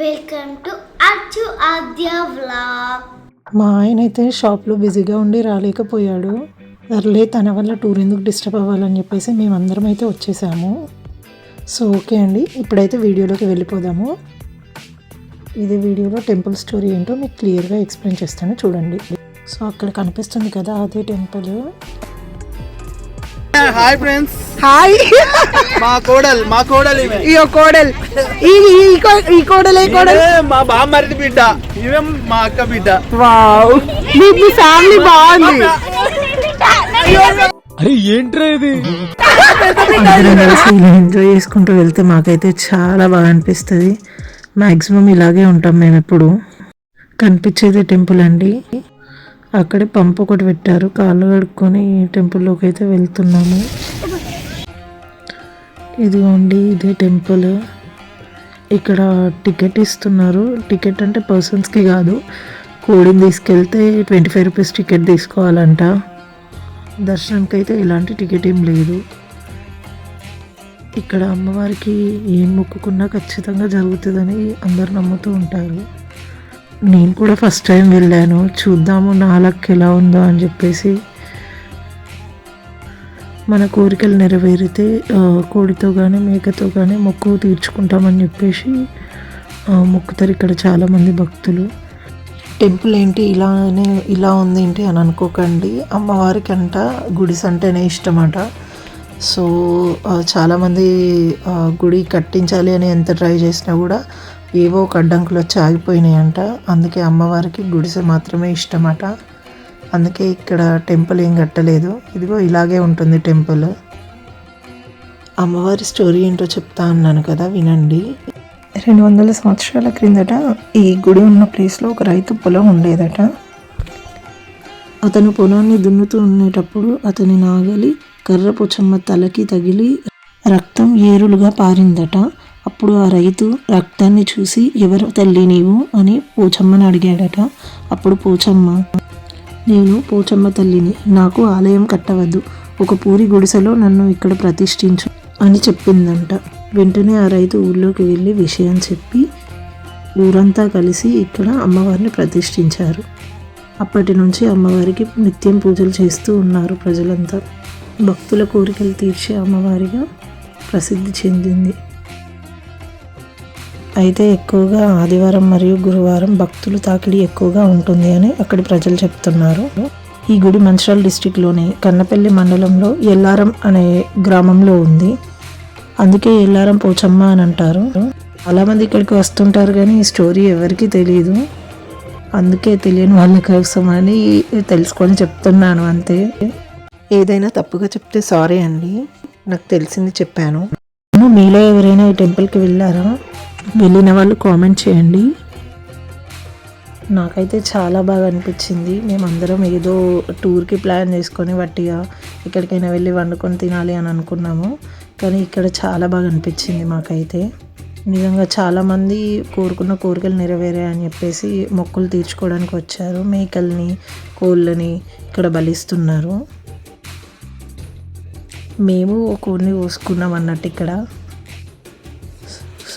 Vidya vlog. మా ఆయన అయితే షాప్లో బిజీగా ఉండి రాలేకపోయాడు. సర్లే తన వల్ల టూర్ ఎందుకు డిస్టర్బ్ అవ్వాలని చెప్పేసి మేమందరం అయితే వచ్చేసాము. సో ఓకే అండి ఇప్పుడైతే వీడియోలోకి వెళ్ళిపోదాము. ఇది వీడియోలో టెంపుల్ స్టోరీ ఏంటో మీకు క్లియర్గా ఎక్స్ప్లెయిన్ చేస్తాను చూడండి. సో అక్కడ కనిపిస్తుంది కదా అదే టెంపుల్. హాయ్ ఫ్రెండ్స్ హాయ్ మా కోడల్ మా కోడల్ ఈ కోడల్. ఈ ఈ కో- ఈ కోడలే కోడల్. మా బామ్మరిది బిడ్డ. ఇవే మా అక్క బిడ్డ. వావ్. మీ మీ ఫ్యామిలీ బాగుంది. అందరం కలిసి ఇలా ఎంజాయ్ చేసుకుంటూ వెళ్తే మాకైతే చాలా బాగా అనిపిస్తుంది. మ్యాక్సిమం ఇలాగే ఉంటాం మేము ఎప్పుడు. కనిపించేది టెంపుల్ అండి. అక్కడే పంపు ఒకటి పెట్టారు. కాళ్ళు కడుక్కొని టెంపుల్లోకి అయితే వెళ్తున్నాము. ఇదిగోండి ఇదే టెంపుల్ ఇక్కడ టికెట్ ఇస్తున్నారు. టికెట్ అంటే పర్సన్స్కి కాదు. కోడిని తీసుకెళ్తే ట్వంటీ ఫైవ్ రూపీస్ టికెట్ తీసుకోవాలంట. దర్శనంకి అయితే ఎలాంటి టికెట్ ఏం లేదు. ఇక్కడ అమ్మవారికి ఏం మొక్కుకున్నా ఖచ్చితంగా జరుగుతుందని అందరు నమ్ముతూ ఉంటారు. నేను కూడా ఫస్ట్ టైం వెళ్ళాను. చూద్దాము నా లక్ ఎలా ఉందో అని చెప్పేసి. మన కోరికలు నెరవేరితే కోడితో కానీ మేకతో కానీ మొక్కు తీర్చుకుంటామని చెప్పేసి మొక్కుతారు ఇక్కడ చాలామంది భక్తులు. టెంపుల్ ఏంటి? ఇలానే ఇలా ఉంది ఏంటి అని అనుకోకండి. అమ్మవారికి అంట గుడిస్ అంటేనే ఇష్టమట. సో చాలామంది గుడి కట్టించాలి అని ఎంత ట్రై చేసినా కూడా ఏవో ఒక అడ్డంకులు వచ్చి ఆగిపోయినాయంట. అందుకే అమ్మవారికి గుడిసె మాత్రమే ఇష్టమట. అందుకే ఇక్కడ టెంపుల్ ఏం కట్టలేదు. ఇదిగో ఇలాగే ఉంటుంది టెంపుల్. అమ్మవారి స్టోరీ ఏంటో చెప్తా అన్నాను కదా వినండి. రెండు వందల సంవత్సరాల క్రిందట ఈ గుడి ఉన్న ప్లేస్లో ఒక రైతు పొలం ఉండేదట. అతను పొలాన్ని దున్నుతూ ఉండేటప్పుడు అతని నాగలి కర్ర పొచ్చమ్మ తలకి తగిలి రక్తం ఏరులుగా పారిందట. అప్పుడు ఆ రైతు రక్తాన్ని చూసి ఎవరు తల్లి నీవు? అని పోచమ్మని అడిగాడట. అప్పుడు పోచమ్మ నేను పోచమ్మ తల్లిని. నాకు ఆలయం కట్టవద్దు. ఒక పూరి గుడిసెలో నన్ను ఇక్కడ ప్రతిష్ఠించు అని చెప్పిందంట. వెంటనే ఆ రైతు ఊళ్ళోకి వెళ్ళి విషయం చెప్పి ఊరంతా కలిసి ఇక్కడ అమ్మవారిని ప్రతిష్ఠించారు. అప్పటి నుంచి అమ్మవారికి నిత్యం పూజలు చేస్తూ ఉన్నారు ప్రజలంతా. భక్తుల కోరికలు తీర్చే అమ్మవారిగా ప్రసిద్ధి చెందింది. అయితే ఎక్కువగా ఆదివారం మరియు గురువారం భక్తులు తాకిడి ఎక్కువగా ఉంటుంది అని అక్కడి ప్రజలు చెప్తున్నారు. ఈ గుడి మంచిర్యాల డిస్టిక్లోని కన్నపల్లి మండలంలో ఎల్లారం అనే గ్రామంలో ఉంది. అందుకే ఎల్లారం పోచమ్మ అని అంటారు. చాలామంది ఇక్కడికి వస్తుంటారు కానీ ఈ స్టోరీ ఎవరికీ తెలియదు అందుకే తెలియని వాళ్ళ కోసం అని తెలుసుకొని చెప్తున్నాను అంతే. ఏదైనా తప్పుగా చెప్తే సారీ అండి. నాకు తెలిసింది చెప్పాను. మీలో ఎవరైనా ఈ టెంపుల్కి వెళ్ళారా? వెళ్ళిన వాళ్ళు కామెంట్ చేయండి. నాకైతే చాలా బాగా అనిపించింది. మేమందరం ఏదో టూర్కి ప్లాన్ చేసుకొని వట్టిగా ఎక్కడికైనా వెళ్ళి వండుకొని తినాలి అని అనుకున్నాము. కానీ ఇక్కడ చాలా బాగా అనిపించింది మాకైతే. నిజంగా చాలామంది కోరుకున్న కోరికలు నెరవేరాయని చెప్పేసి మొక్కులు తీర్చుకోవడానికి వచ్చారు. మేకల్ని కోళ్ళని ఇక్కడ బలిస్తున్నారు. మేము కోడిని కోసుకున్నాం అన్నట్టు ఇక్కడ.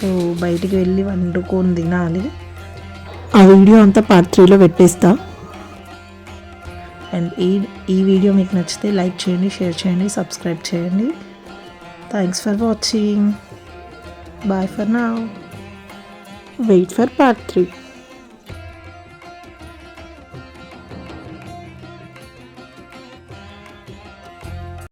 సో బయటికి వెళ్ళి వండుకొని తినాలి. ఆ వీడియో అంతా పార్ట్ త్రీలో పెట్టేస్తా. అండ్ ఈ ఈ వీడియో మీకు నచ్చితే లైక్ చేయండి షేర్ చేయండి సబ్స్క్రైబ్ చేయండి. Thanks for watching bye for now wait for part three